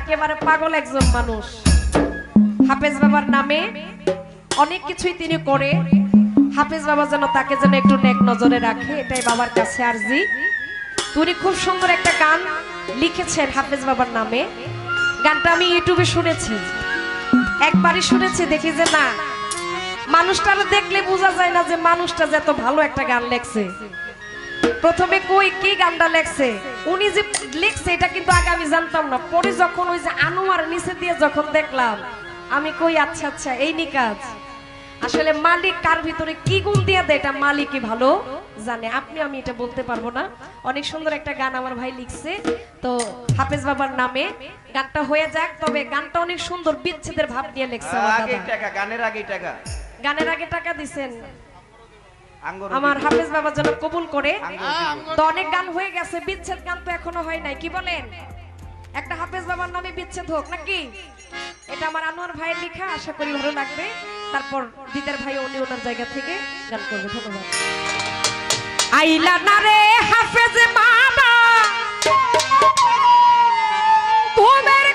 একেবারে পাগল একজন মানুষ। হাফেজ বাবার নামে অনেক কিছুই তিনি করে। হাফেজ বাবা যেন তাকে যেন একটু নেক নজরে রাখে, এটাই বাবার কাছে আরজি। উনি খুব সুন্দর একটা গান লিখেছেন হাফেজ বাবার নামে। গানটা আমি ইউটিউবে শুনেছি। একবারই শুনেছি, দেখি যে না। মানুষটা দেখলে বোঝা যায় না যে মানুষটা যে এত ভালো একটা গান লেখছে। প্রথমে কই কি গানটা লেখছে? উনি যে লিখছে এটা কিন্তু আগে আমি জানতাম না। পরে যখন ওই যে আনোয়ার নিচে দিয়ে যখন দেখলাম আমি কই আচ্ছা আচ্ছা এই নি কাজ। আসলে মালিক কার ভিতরে কি গুণ দিয়ে দেয় এটা মালিকই ভালো জানে। আপনি আমি এটা বলতে পারব না। অনেক সুন্দর একটা গান আমার ভাই লিখছে। তো হাফেজ বাবার নামে গানটা হয়ে যাক। তবে গানটা অনেক সুন্দর বিচ্ছেদের ভাব দিয়ে লিখছে আমার আগে দাদা। টাকা গানের আগে টাকা। গানের আগে টাকা দিছেন। আমার হাফেজ বাবা যেন কবুল করে। তো অনেক গান হয়ে গেছে বিচ্ছেদ গান তো এখনও হয় নাই কি বলেন? একটা হাফেজ বাবার নামে বিচ্ছেদ হোক নাকি? এটা আমার আনোয়ার ভাইয়ের লেখা আশা করি ভালো লাগবে। তারপর দিদার ভাই উনি ওনার জায়গা থেকে গান করবে ধন্যবাদ। আইলা না রে হাফেজ বাবা ঘুমের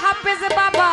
হাফেজ বাবা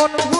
বনভূ